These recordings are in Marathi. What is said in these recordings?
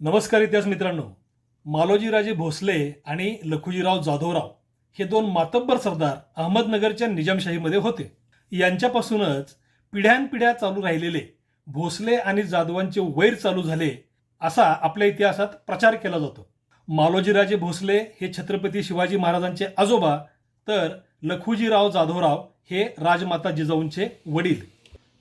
नमस्कार इतिहास मित्रांनो. मालोजीराजे भोसले आणि लखुजीराव जाधवराव हे दोन मातब्बर सरदार अहमदनगरच्या निजामशाहीमध्ये होते. यांच्यापासूनच पिढ्यानपिढ्या चालू राहिलेले भोसले आणि जाधवांचे वैर चालू झाले असा आपल्या इतिहासात प्रचार केला जातो. मालोजीराजे भोसले हे छत्रपती शिवाजी महाराजांचे आजोबा तर लखुजीराव जाधवराव हे राजमाता जिजाऊंचे वडील.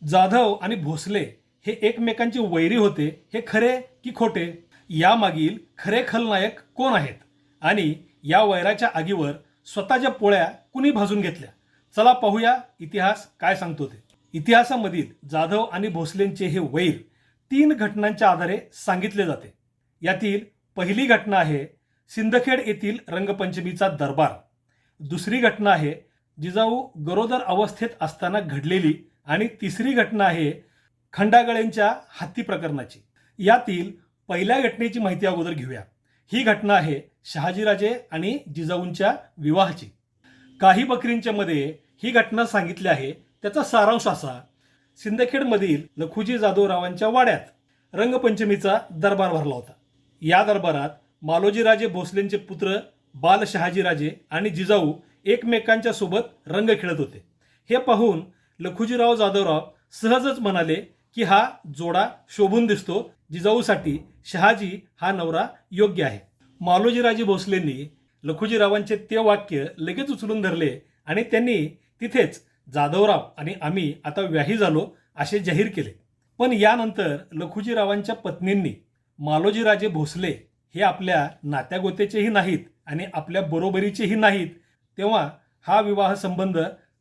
जाधव आणि भोसले हे एकमेकांचे वैरी होते हे खरे की खोटे? यामागील खरे खलनायक कोण आहेत? आणि या वैराच्या आगीवर स्वतःच्या पोळ्या कुणी भाजून घेतल्या? चला पाहूया इतिहास काय सांगतो ते. इतिहासामधील जाधव आणि भोसलेंचे हे वैर तीन घटनांच्या आधारे सांगितले जाते. यातील पहिली घटना आहे सिंदखेड येथील रंगपंचमीचा दरबार. दुसरी घटना आहे जिजाऊ गरोदर अवस्थेत असताना घडलेली आणि तिसरी घटना आहे खंडागळेंच्या हत्ती प्रकरणाची. यातील पहिल्या घटनेची माहिती अगोदर घेऊया. ही घटना आहे शहाजीराजे आणि जिजाऊंच्या विवाहाची. काही बकरींच्या मध्ये ही घटना सांगितली आहे. त्याचा सारांश असा. सिंदखेडमधील लखुजी जाधवरावांच्या वाड्यात रंगपंचमीचा दरबार भरला होता. या दरबारात मालोजीराजे भोसलेंचे पुत्र बाल शहाजीराजे आणि जिजाऊ एकमेकांच्या सोबत रंग खेळत होते. हे पाहून लखुजीराव जाधवराव सहजच म्हणाले की हा जोडा शोभून दिसतो जिजाऊसाठी शहाजी हा नवरा योग्य आहे. मालोजीराजे भोसलेंनी लखुजीरावांचे ते वाक्य लगेच उचलून धरले आणि त्यांनी तिथेच जाधवराव आणि आम्ही आता व्याही झालो असे जाहीर केले. पण यानंतर लखुजीरावांच्या पत्नींनी मालोजीराजे भोसले हे आपल्या नात्यागोतेचेही नाहीत आणि आपल्या बरोबरीचेही नाहीत तेव्हा हा विवाह संबंध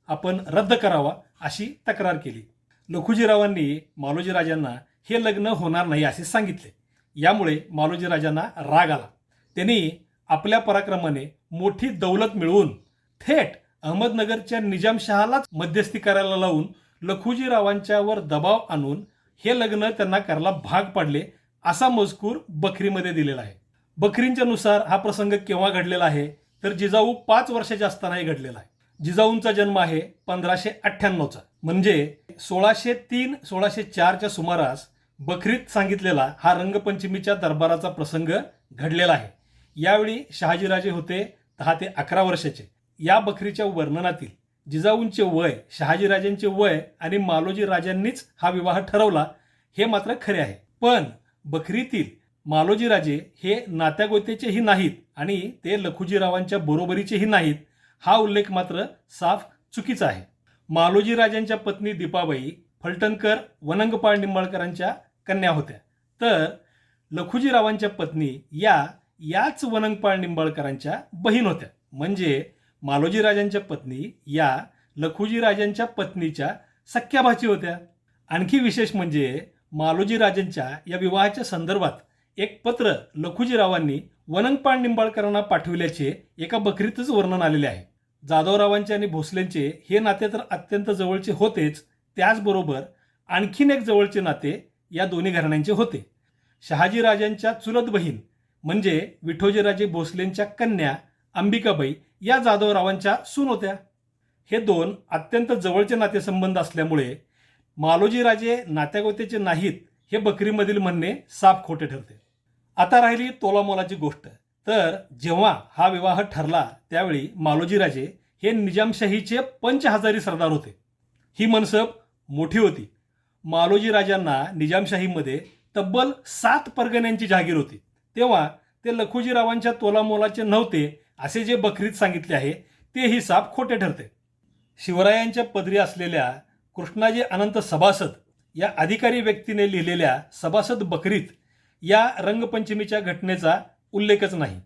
आपण रद्द करावा अशी तक्रार केली. लखुजीरावांनी मालोजीराजांना हे लग्न होणार नाही असे सांगितले. यामुळे मालोजीराजांना राग आला. त्यांनी आपल्या पराक्रमाने मोठी दौलत मिळवून थेट अहमदनगरच्या निजामशहालाच मध्यस्थी करायला लावून लखुजीरावांच्यावर दबाव आणून हे लग्न त्यांना करायला भाग पाडले असा मजकूर बखरीमध्ये दिलेला आहे. बखरींच्या नुसार हा प्रसंग केव्हा घडलेला आहे? तर जिजाऊ पाच वर्षाच्या असतानाही घडलेला आहे. जिजाऊंचा जन्म आहे पंधराशे अठ्ठ्याण्णवचा. म्हणजे सोळाशे तीन सोळाशे चारच्या सुमारास बखरीत सांगितलेला हा रंगपंचमीच्या दरबाराचा प्रसंग घडलेला आहे. यावेळी शहाजीराजे होते दहा ते अकरा वर्षाचे. या बखरीच्या वर्णनातील जिजाऊंचे वय शहाजीराजांचे वय आणि मालोजी राजांनीच हा विवाह ठरवला हे मात्र खरे आहे. पण बखरीतील मालोजीराजे हे नात्यागोतेचेही नाहीत आणि ते लखुजीरावांच्या बरोबरीचेही नाहीत हा उल्लेख मात्र साफ चुकीचा आहे. मालोजी राजांच्या पत्नी दीपाबाई फलटणकर वनंगपाळ निंबाळकरांच्या कन्या होत्या. तर लखुजीरावांच्या पत्नी या याच वनंगपाळ निंबाळकरांच्या बहीण होत्या. म्हणजे मालोजी राजांच्या पत्नी या लखुजी राजांच्या पत्नीच्या सख्या भाची होत्या. आणखी विशेष म्हणजे मालोजीराजांच्या या विवाहाच्या संदर्भात एक पत्र लखुजीरावांनी वनंगपाळ निंबाळकरांना पाठविल्याचे एका बकरीतच वर्णन आलेले आहे. जाधवरावांचे आणि भोसलेंचे हे नाते तर अत्यंत जवळचे होतेच त्याचबरोबर आणखीन एक जवळचे नाते या दोन्ही घराण्यांचे होते. शहाजीराजांच्या चुलत बहीण म्हणजे विठोजीराजे भोसलेंच्या कन्या अंबिकाबाई या जाधवरावांच्या सून होत्या. हे दोन अत्यंत जवळचे नातेसंबंध असल्यामुळे मालोजीराजे नात्यागोतेचे नाहीत हे बकरीमधील म्हणणे साफ खोटे ठरते. आता राहिली तोलामोलाची गोष्ट. तर जेव्हा हा विवाह ठरला त्यावेळी मालोजीराजे हे निजामशाहीचे पंच हजारी सरदार होते. ही मनसब मोठी होती. मालोजीराजांना निजामशाहीमध्ये तब्बल सात परगण्यांची जागीर होती. तेव्हा ते लखुजीरावांच्या तोलामोलाचे नव्हते असे जे बकरीत सांगितले आहे ते ही साप खोटे ठरते. शिवरायांच्या पदरी असलेल्या कृष्णाजी अनंत सभासद या अधिकारी व्यक्तीने लिहिलेल्या सभासद बकरीत या रंगपंचमीच्या घटनेचा उल्लेखच नाही.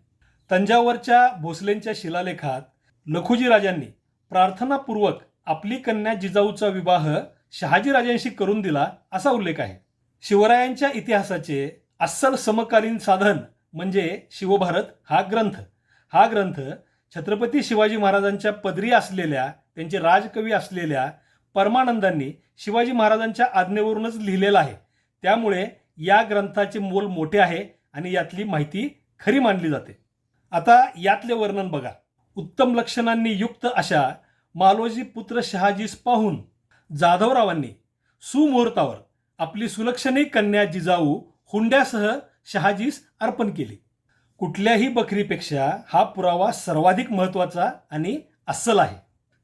तंजावरच्या भोसलेंच्या शिलालेखात लखुजीराजांनी प्रार्थनापूर्वक आपली कन्या जिजाऊचा विवाह शहाजीराजांशी करून दिला असा उल्लेख आहे. शिवरायांच्या इतिहासाचे अस्सल समकालीन साधन म्हणजे शिवभारत हा ग्रंथ. हा ग्रंथ छत्रपती शिवाजी महाराजांच्या पदरी असलेल्या त्यांचे राजकवी असलेल्या परमानंदांनी शिवाजी महाराजांच्या आज्ञेवरूनच लिहिलेला आहे. त्यामुळे या ग्रंथाचे मोल मोठे आहे आणि यातली माहिती खरी मानली जाते. आता यातले वर्णन बघा. उत्तम लक्षणांनी युक्त अशा मालोजी पुत्र शहाजीस पाहून जाधवरावांनी सुमुहूर्तावर आपली सुलक्षणी कन्या जिजाऊ हुंड्यासह शहाजीस अर्पण केली. कुठल्याही बकरीपेक्षा हा पुरावा सर्वाधिक महत्त्वाचा आणि अस्सल आहे.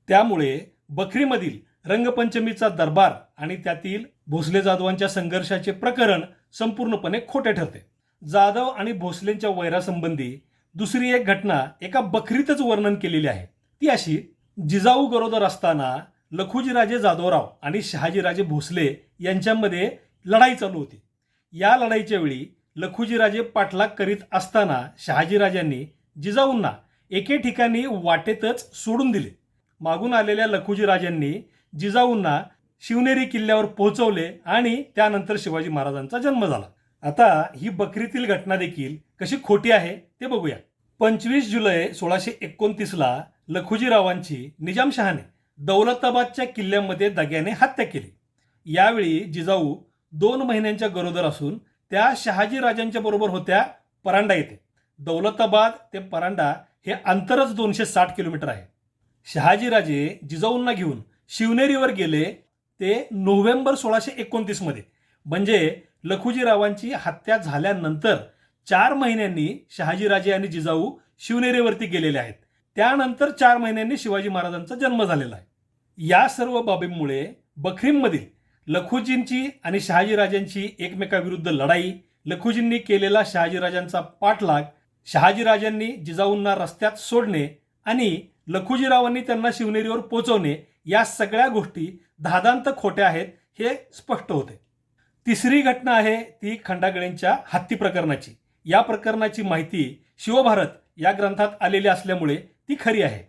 त्यामुळे बकरीमधील रंगपंचमीचा दरबार आणि त्यातील भोसले जाधवांच्या संघर्षाचे प्रकरण संपूर्णपणे खोटे ठरते. जाधव आणि भोसलेंच्या वैरासंबंधी दुसरी एक घटना एका बकरीतच वर्णन केलेली आहे. ती अशी जिजाऊ गरोदर असताना लखुजीराजे जाधवराव आणि शहाजीराजे भोसले यांच्यामध्ये लढाई चालू होती. या लढाईच्या वेळी लखुजीराजे पाठलाग करीत असताना शहाजीराजांनी जिजाऊंना एके ठिकाणी वाटेतच सोडून दिले. मागून आलेल्या लखुजीराजांनी जिजाऊंना शिवनेरी किल्ल्यावर पोहोचवले आणि त्यानंतर शिवाजी महाराजांचा जन्म झाला. आता ही बकरीतील घटना देखील कशी खोटी आहे ते बघूया. पंचवीस जुलै सोळाशे एकोणतीसला लखुजीरावांची निजामशहाने दौलताबादच्या किल्ल्यामध्ये दग्याने हत्या केली. यावेळी जिजाऊ दोन महिन्यांच्या गरोदर असून त्या शहाजी राजांच्या बरोबर होत्या परांडा येथे. दौलताबाद ते परांडा हे अंतरच दोनशे साठ किलोमीटर आहे. शहाजीराजे जिजाऊंना घेऊन शिवनेरीवर गेले ते नोव्हेंबर सोळाशे एकोणतीसमध्ये. म्हणजे लखुजीरावांची हत्या झाल्यानंतर चार महिन्यांनी शहाजीराजे आणि जिजाऊ शिवनेरीवरती गेलेले आहेत. त्यानंतर चार महिन्यांनी शिवाजी महाराजांचा जन्म झालेला आहे. या सर्व बाबींमुळे बखरीममधील लखुजींची आणि शहाजीराजांची एकमेकाविरुद्ध लढाई लखुजींनी केलेला शहाजीराजांचा पाठलाग शहाजीराजांनी जिजाऊंना रस्त्यात सोडणे आणि लखुजीरावांनी त्यांना शिवनेरीवर पोचवणे या सगळ्या गोष्टी धादांत खोट्या आहेत हे स्पष्ट होते. तिसरी घटना आहे ती खंडागळेंच्या हत्ती प्रकरणाची. या प्रकरणाची माहिती शिवभारत या ग्रंथात आलेली असल्यामुळे ती खरी आहे.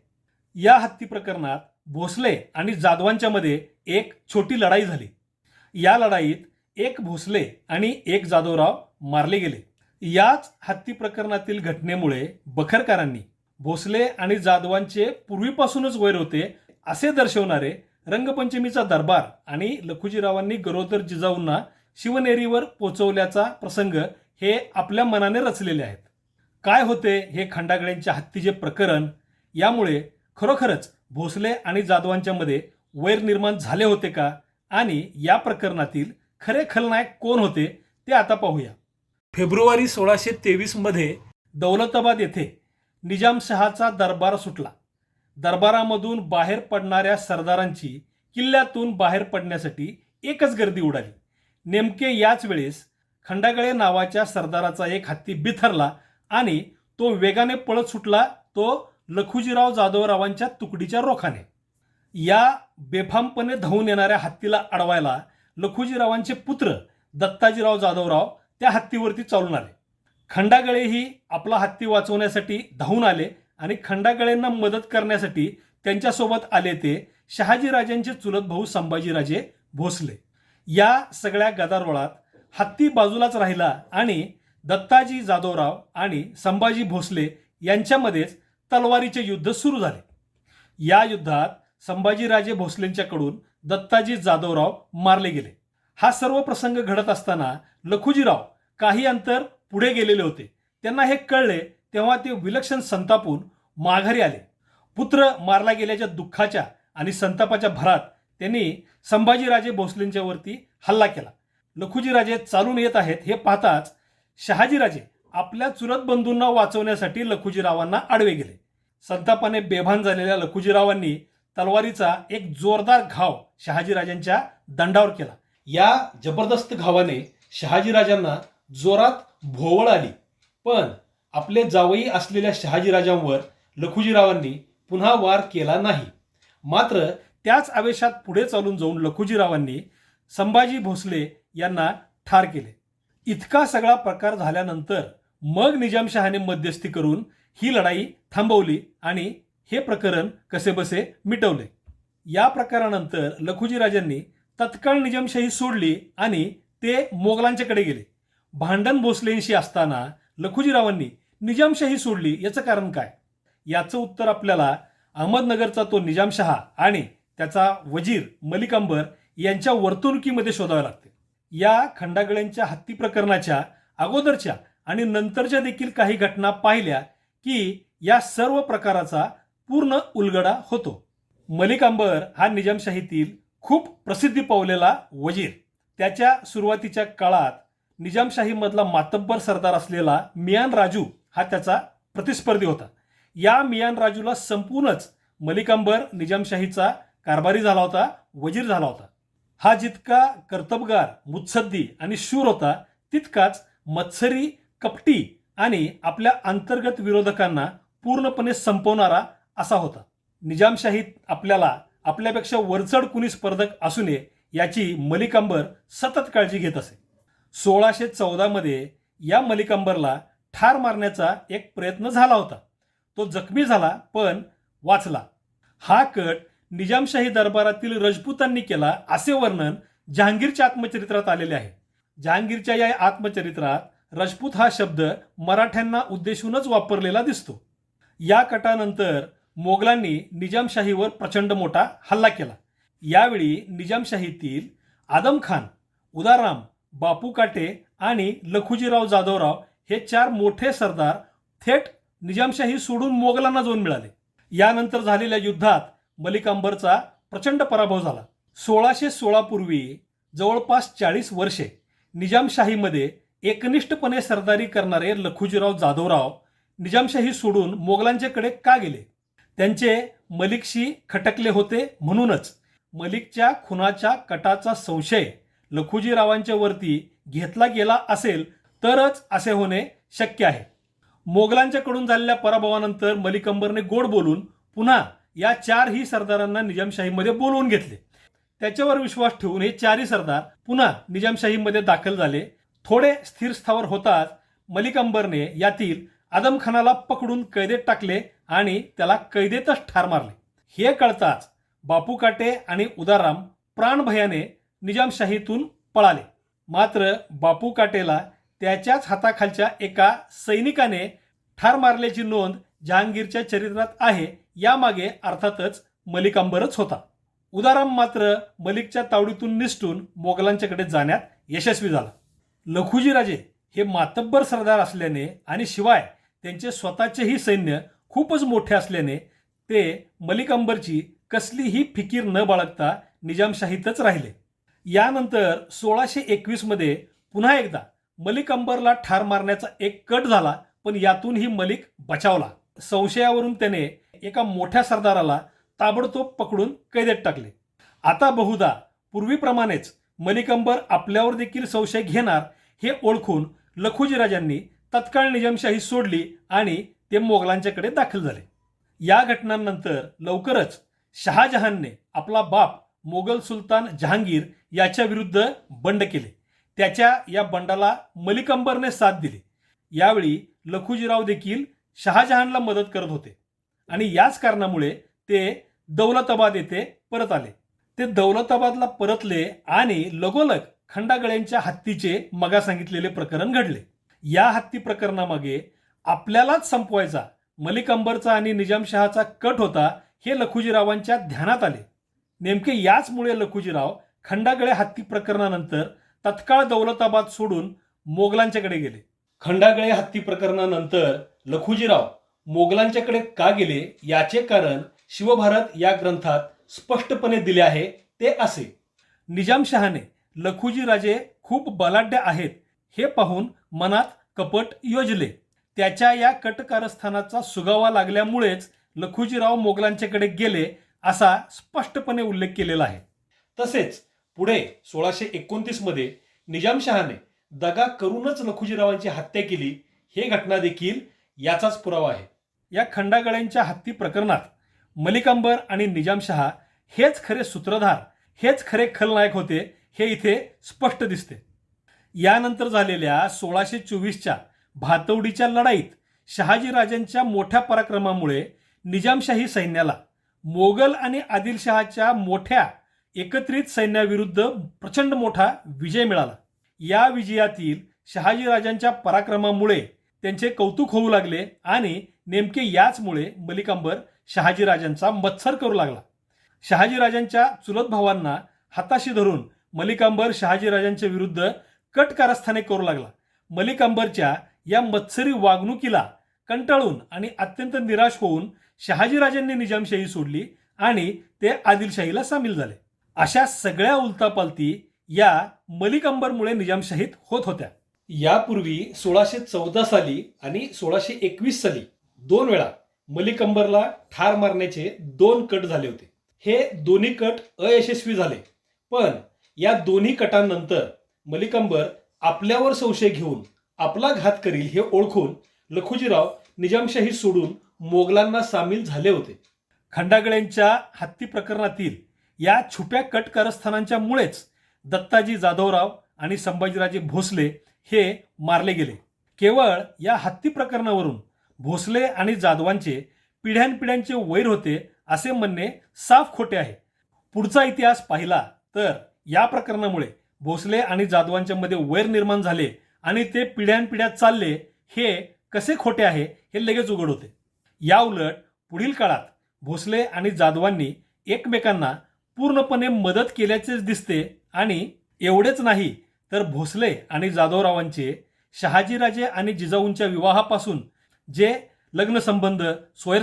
या हत्ती प्रकरणात भोसले आणि जाधवांच्या मध्ये एक छोटी लढाई झाली. या लढाईत एक भोसले आणि एक जाधवराव मारले गेले. याच हत्ती प्रकरणातील घटनेमुळे बखरकारांनी भोसले आणि जाधवांचे पूर्वीपासूनच वैर होते असे दर्शवणारे रंगपंचमीचा दरबार आणि लखुजीरावांनी गरोदर जिजाऊंना शिवनेरीवर पोचवल्याचा प्रसंग हे आपल्या मनाने रचलेले आहेत. काय होते हे खंडागळ्यांच्या हत्तीचे प्रकरण? यामुळे खरोखरच भोसले आणि जाधवांच्या मध्ये वैर निर्माण झाले होते का? आणि या प्रकरणातील खरे खलनायक कोण होते ते आता पाहूया. फेब्रुवारी सोळाशे तेवीसमध्ये दौलताबाद येथे निजामशहाचा दरबार सुटला. दरबारामधून बाहेर पडणाऱ्या सरदारांची किल्ल्यातून बाहेर पडण्यासाठी एकच गर्दी उडाली. नेमके याच वेळेस खंडागळे नावाच्या सरदाराचा एक हत्ती बिथरला आणि तो वेगाने पळत सुटला तो लखुजीराव जाधवरावांच्या तुकडीच्या रोखाने. या बेफामपणे धावून येणाऱ्या हत्तीला अडवायला लखुजीरावांचे पुत्र दत्ताजीराव जाधवराव त्या हत्तीवरती चालून आले. खंडागळेही आपला हत्ती वाचवण्यासाठी धावून आले आणि खंडागळेंना मदत करण्यासाठी त्यांच्यासोबत आले ते शहाजीराजांचे चुलत भाऊ संभाजीराजे भोसले. या सगळ्या गदारोळात हत्ती बाजूलाच राहिला आणि दत्ताजी जाधवराव आणि संभाजी भोसले यांच्यामध्येच तलवारीचे युद्ध सुरू झाले. या युद्धात संभाजीराजे भोसलेंच्याकडून दत्ताजी जाधवराव मारले गेले. हा सर्व प्रसंग घडत असताना लखुजीराव काही अंतर पुढे गेलेले होते. त्यांना हे कळले तेव्हा ते विलक्षण संतापून माघारी आले. पुत्र मारला गेल्याच्या दुःखाच्या आणि संतापाच्या भरात त्यांनी संभाजीराजे भोसलेंच्यावरती हल्ला केला. लखुजीराजे चालून येत आहेत हे पाहताच शहाजीराजे आपल्या चुरत बंधूंना वाचवण्यासाठी लखुजीरावांना आडवे गेले. संतापाने बेभान झालेल्या लखुजीरावांनी तलवारीचा एक जोरदार घाव शहाजीराजांच्या दंडावर केला. या जबरदस्त घावाने शहाजीराजांना जोरात भोवळ आली. पण आपले जावई असलेल्या शहाजीराजांवर लखुजीरावांनी पुन्हा वार केला नाही. मात्र त्याच आवेशात पुढे चालून जाऊन लखुजीरावांनी संभाजी भोसले यांना ठार केले. इतका सगळा प्रकार झाल्यानंतर मग निजामशहाने मध्यस्थी करून ही लढाई थांबवली आणि हे प्रकरण कसेबसे मिटवले. या प्रकारानंतर लखुजीराजांनी तत्काळ निजामशाही सोडली आणि ते मोगलांच्याकडे गेले. भांडण भोसलेंशी असताना लखुजीरावांनी निजामशाही सोडली याचं कारण काय? याचं उत्तर आपल्याला अहमदनगरचा तो निजामशहा आणि त्याचा वजीर मलिक अंबर यांच्या वर्तणुकीमध्ये शोधावे लागते. या खंडागळ्यांच्या हत्ती प्रकरणाच्या अगोदरच्या आणि नंतरच्या देखील काही घटना पाहिल्या की या सर्व प्रकाराचा पूर्ण उलगडा होतो. मलिक अंबर हा निजामशाहीतील खूप प्रसिद्धी पावलेला वजीर. त्याच्या सुरुवातीच्या काळात निजामशाहीमधला मातब्बर सरदार असलेला मियान राजू हा त्याचा प्रतिस्पर्धी होता. या मियान राजूला संपूर्णच मलिक अंबर निजामशाहीचा कारभारी झाला होता वजीर झाला होता. हा जितका कर्तबगार मुत्सद्दी आणि शूर होता तितकाच मत्सरी कपटी आणि आपल्या अंतर्गत विरोधकांना पूर्णपणे संपवणारा असा होता. निजामशाहीत आपल्याला आपल्यापेक्षा वरचढ कुणी स्पर्धक असू नये याची मलिकांबर सतत काळजी घेत असे. सोळाशे चौदामध्ये या मलिकांबरला ठार मारण्याचा एक प्रयत्न झाला होता. तो जखमी झाला पण वाचला. हा कट निजामशाही दरबारातील रजपुतांनी केला असे वर्णन जहांगीरच्या आत्मचरित्रात आलेले आहे. जहांगीरच्या या आत्मचरित्रात राजपूत हा शब्द मराठ्यांना उद्देशूनच वापरलेला दिसतो. या कटानंतर मोगलांनी निजामशाहीवर प्रचंड मोठा हल्ला केला. यावेळी निजामशाहीतील आदम खान उदाराम बापू काटे आणि लखुजीराव जाधवराव हे चार मोठे सरदार थेट निजामशाही सोडून मोगलांना जाऊन मिळाले. यानंतर झालेल्या युद्धात मलिक अंबरचा प्रचंड पराभव झाला. सोळाशे सोळापूर्वी जवळपास चाळीस वर्षे निजामशाहीमध्ये एकनिष्ठपणे सरदारी करणारे लखुजीराव जाधवराव निजामशाही सोडून मोगलांच्याकडे का गेले? त्यांचे मलिकशी खटकले होते म्हणूनच मलिकच्या खुनाच्या कटाचा संशय लखुजीरावांच्या वरती घेतला गेला असेल तरच असे होणे शक्य आहे. मोगलांच्याकडून झालेल्या पराभवानंतर मलिक अंबरने गोड बोलून पुन्हा या चारही सरदारांना निजामशाहीमध्ये बोलवून घेतले. त्याच्यावर विश्वास ठेवून हे चारही सरदार पुन्हा निजामशाहीमध्ये दाखल झाले. थोडे स्थिर स्थावर होताच मलिक अंबरने यातील आदमखानाला पकडून कैदेत टाकले आणि त्याला कैदेतच ठार मारले. हे कळताच बापू काटे आणि उदाराम प्राणभयाने निजामशाहीतून पळाले. मात्र बापू काटेला त्याच्याच हाताखालच्या एका सैनिकाने ठार मारल्याची नोंद जहांगीरच्या चरित्रात आहे. यामागे अर्थातच मलिक अंबरच होता. उदाराम मात्र मलिकच्या तावडीतून निसटून मोगलांच्याकडे जाण्यात यशस्वी झाला. लखुजीराजे हे मातब्बर सरदार असल्याने आणि शिवाय त्यांचे स्वतःचेही सैन्य खूपच मोठे असल्याने ते मलिक अंबरची कसलीही फिकीर न बाळगता निजामशाहीतच राहिले. यानंतर सोळाशे एकवीसमध्ये पुन्हा एकदा मलिक अंबरला ठार मारण्याचा एक कट झाला पण यातूनही मलिक बचावला. संशयावरून त्याने एका मोठ्या सरदाराला ताबडतोब पकडून कैदेत टाकले. आता बहुधा पूर्वीप्रमाणेच मलिकंबर आपल्यावर देखील संशय घेणार हे ओळखून लखुजीराजांनी तत्काळ निजामशाही सोडली आणि ते मोगलांच्याकडे दाखल झाले. या घटनांनंतर लवकरच शहाजहानने आपला बाप मोगल सुलतान जहांगीर याच्या विरुद्ध बंड केले. त्याच्या या बंडाला मलिकंबरने साथ दिली. यावेळी लखुजीराव देखील शहाजहानला मदत करत होते. आणि याच कारणामुळे ते दौलताबाद येथे परत आले. ते दौलताबादला परतले आणि लगोलग खंडागळ्यांच्या हत्तीचे मगा सांगितलेले प्रकरण घडले. या हत्ती प्रकरणामागे आपल्यालाच संपवायचा मलिक अंबरचा आणि निजामशहाचा कट होता हे लखुजीरावांच्या ध्यानात आले. नेमके याचमुळे लखुजीराव खंडागळे हत्ती प्रकरणानंतर तत्काळ दौलताबाद सोडून मोगलांच्याकडे गेले. खंडागळे हत्ती प्रकरणानंतर लखुजीराव मोगलांच्याकडे का गेले याचे कारण शिवभारत या ग्रंथात स्पष्टपणे दिले आहे ते असे. निजामशहाने लखुजीराजे खूप बलाढ्य आहेत हे पाहून मनात कपट योजले. त्याच्या या कटकारस्थानाचा सुगावा लागल्यामुळेच लखुजीराव मोगलांच्याकडे गेले असा स्पष्टपणे उल्लेख केलेला आहे. तसेच पुढे सोळाशे एकोणतीसमध्ये निजामशहाने दगा करूनच लखुजीरावांची हत्या केली हे घटना देखील याचाच पुरावा आहे. या खंडागळ्यांच्या हत्ती प्रकरणात मलिकांबर आणि निजामशहा हेच खरे सूत्रधार हेच खरे खलनायक होते हे इथे स्पष्ट दिसते. यानंतर झालेल्या सोळाशे चोवीसच्या भातवडीच्या लढाईत शहाजीराजांच्या मोठ्या पराक्रमामुळे निजामशाही सैन्याला मोगल आणि आदिलशहाच्या मोठ्या एकत्रित सैन्याविरुद्ध प्रचंड मोठा विजय मिळाला. या विजयातील शहाजीराजांच्या पराक्रमामुळे त्यांचे कौतुक होऊ लागले आणि नेमके याचमुळे मलिकांबर शहाजीराजांचा मत्सर करू लागला. शहाजीराजांच्या चुलत भावांना हाताशी धरून मलिकांबर शहाजीराजांच्या विरुद्ध कट कारस्थाने करू लागला. मलिकांबरच्या या मत्सरी वागणुकीला कंटाळून आणि अत्यंत निराश होऊन शहाजीराजांनी निजामशाही सोडली आणि ते आदिलशाहीला सामील झाले. अशा सगळ्या उलतापालती या मलिक अंबरमुळे निजामशाहीत होत होत्या. यापूर्वी सोळाशे चौदा साली आणि सोळाशे एकवीस साली दोन वेळा मलिकंबरला ठार मारण्याचे दोन कट झाले होते. हे दोन्ही कट अयशस्वी झाले. पण या दोन्ही कटांनंतर मलिकंबर आपल्यावर संशय घेऊन आपला घात करील हे ओळखून लखुजीराव निजामशाही सोडून मोगलांना सामील झाले होते. खंडागळ्यांच्या हत्ती प्रकरणातील या छुप्या कट कारस्थानांच्यामुळेच दत्ताजी जाधवराव आणि संभाजीराजे भोसले हे मारले गेले. केवळ या हत्ती प्रकरणावरून भोसले आणि जाधवांचे पिढ्यानपिढ्यांचे वैर होते असे म्हणणे साफ खोटे आहे. पुढचा इतिहास पाहिला तर या प्रकरणामुळे भोसले आणि जाधवांच्या मध्ये वैर निर्माण झाले आणि ते पिढ्यानपिढ्या चालले हे कसे खोटे आहे हे लगेच उघड होते. या उलट पुढील काळात भोसले आणि जाधवांनी एकमेकांना पूर्णपणे मदत केल्याचेच दिसते आणि एवढेच नाही तर भोसले आणि जाधवरावांचे शहाजीराजे आणि जिजाऊंच्या विवाहापासून जे लग्नसंबंध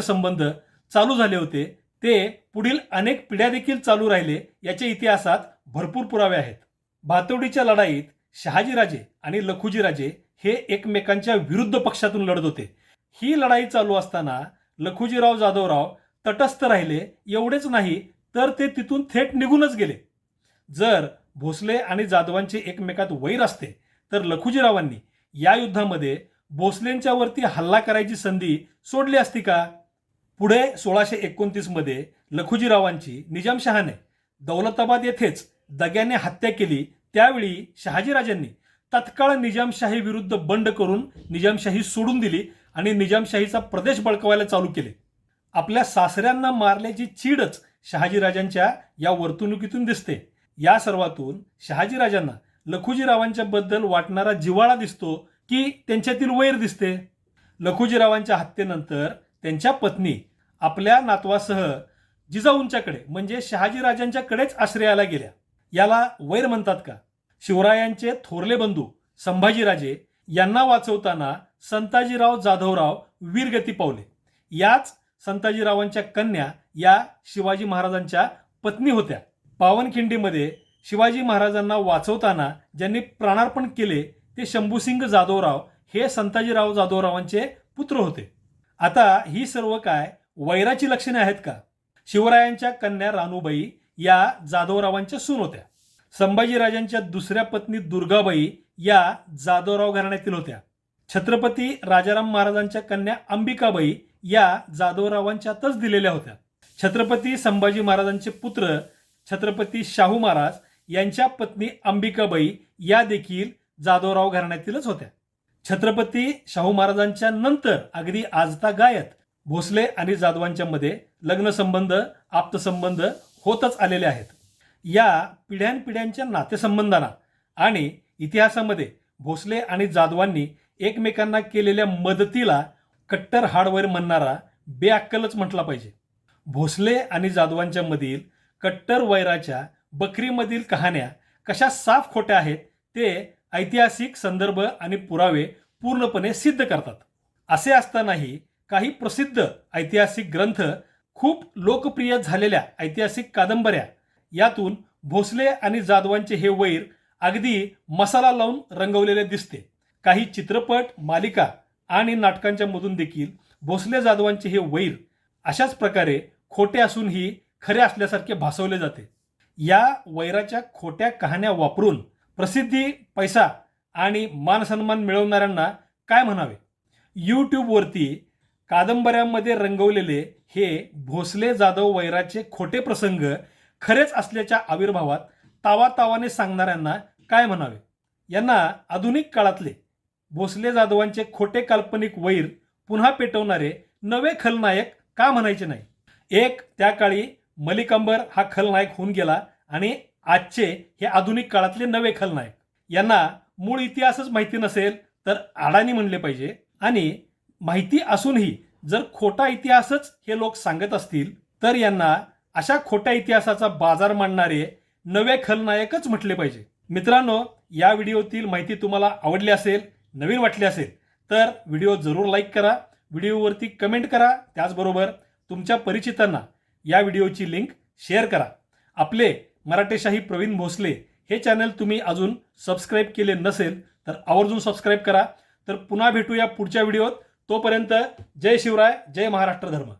संबंध चालू झाले होते ते पुढील अनेक पिढ्या देखील चालू राहिले याच्या इतिहासात भरपूर पुरावे आहेत. भातोडीच्या लढाईत शहाजीराजे आणि लखुजीराजे हे एकमेकांच्या विरुद्ध पक्षातून लढत होते. ही लढाई चालू असताना लखुजीराव जाधवराव तटस्थ राहिले. एवढेच नाही तर ते तिथून थेट निघूनच गेले. जर भोसले आणि जाधवांचे एकमेकात वैर असते तर लखुजीरावांनी या युद्धामध्ये भोसलेंच्या वरती हल्ला करायची संधी सोडली असती का? पुढे सोळाशे एकोणतीसमध्ये लखुजीरावांची निजामशहाने दौलताबाद येथेच दग्याने हत्या केली. त्यावेळी शहाजीराजांनी तत्काळ निजामशाही विरुद्ध बंड करून निजामशाही सोडून दिली आणि निजामशाहीचा प्रदेश बळकवायला चालू केले. आपल्या सासऱ्यांना मारल्याची चीडच शहाजीराजांच्या या वर्तणुकीतून दिसते. या सर्वातून शहाजीराजांना लखुजीरावांच्या बद्दल वाटणारा जिव्हाळा दिसतो की त्यांच्यातील वैर दिसते. लखुजीरावांच्या हत्येनंतर त्यांच्या पत्नी आपल्या नातवासह जिजाऊंच्याकडे म्हणजे शहाजीराजांच्याकडेच आश्रयाला गेल्या. याला वैर म्हणतात का? शिवरायांचे थोरले बंधू संभाजीराजे यांना वाचवताना संताजीराव जाधवराव वीरगती पावले. याच संताजीरावांच्या कन्या या शिवाजी महाराजांच्या पत्नी होत्या. पावनखिंडीमध्ये शिवाजी महाराजांना वाचवताना ज्यांनी प्राणार्पण केले ते शंभूसिंग जाधवराव हे संताजीराव जाधवरावांचे पुत्र होते. आता ही सर्व काय वैराची लक्षणे आहेत का? शिवरायांच्या कन्या रानूबाई या जाधवरावांच्या सून होत्या. संभाजीराजांच्या दुसऱ्या पत्नी दुर्गाबाई या जाधवराव घराण्यातील होत्या. छत्रपती राजाराम महाराजांच्या कन्या अंबिकाबाई या जाधवरावांच्यातच दिलेल्या होत्या. छत्रपती संभाजी महाराजांचे पुत्र छत्रपती शाहू महाराज यांच्या पत्नी अंबिकाबाई या देखील जाधवराव घराण्यातीलच होत्या. छत्रपती शाहू महाराजांच्या नंतर अगदी आजता गायत भोसले आणि जाधवांच्या मध्ये लग्नसंबंध आप्तसंबंध होतच आलेले आहेत. या पिढ्यानपिढ्यांच्या नातेसंबंधांना आणि इतिहासामध्ये भोसले आणि जाधवांनी एकमेकांना केलेल्या मदतीला कट्टर हार्डवेअर म्हणणारा बेअक्कलच म्हटला पाहिजे. भोसले आणि जाधवांच्या मधील कट्टर वैराच्या बकरीमधील कहाण्या कशा साफ खोट्या आहेत ते ऐतिहासिक संदर्भ आणि पुरावे पूर्णपणे सिद्ध करतात. असे असतानाही काही प्रसिद्ध ऐतिहासिक ग्रंथ खूप लोकप्रिय झालेल्या ऐतिहासिक कादंबऱ्या यातून भोसले आणि जाधवांचे हे वैर अगदी मसाला लावून रंगवलेले दिसते. काही चित्रपट मालिका आणि नाटकांच्या मधून देखील भोसले जाधवांचे हे वैर अशाच प्रकारे खोटे असूनही खरे असल्यासारखे भासवले जाते. या वैराच्या खोट्या कहाण्या वापरून प्रसिद्धी पैसा आणि मानसन्मान मिळवणाऱ्यांना काय म्हणावे? यूट्यूबवरती कादंबऱ्यांमध्ये रंगवलेले हे भोसले जाधव वैराचे खोटे प्रसंग खरेच असल्याच्या आविर्भावात तावातावाने सांगणाऱ्यांना काय म्हणावे? यांना आधुनिक काळातले भोसले जाधवांचे खोटे काल्पनिक वैर पुन्हा पेटवणारे नवे खलनायक का म्हणायचे नाही? एक त्या काळी मलिक अंबर हा खलनायक होऊन गेला आणि आजचे हे आधुनिक काळातले नवे खलनायक. यांना मूळ इतिहासच माहिती नसेल तर अडाणी म्हणले पाहिजे. आणि माहिती असूनही जर खोटा इतिहासच हे लोक सांगत असतील तर यांना अशा खोट्या इतिहासाचा बाजार मांडणारे नवे खलनायकच म्हटले पाहिजे. मित्रांनो या व्हिडिओतील माहिती तुम्हाला आवडली असेल नवीन वाटली असेल तर व्हिडिओ जरूर लाईक करा. व्हिडिओवरती कमेंट करा. त्याचबरोबर तुमच्या परिचितांना या व्हिडिओची लिंक शेअर करा. आपले मराठेशाही प्रवीण भोसले हे चॅनल तुम्ही अजून सबस्क्राईब केले नसेल तर आवर्जून सबस्क्राईब करा. तर पुन्हा भेटूया पुढच्या व्हिडिओत. तोपर्यंत जय शिवराय जय महाराष्ट्र धर्म.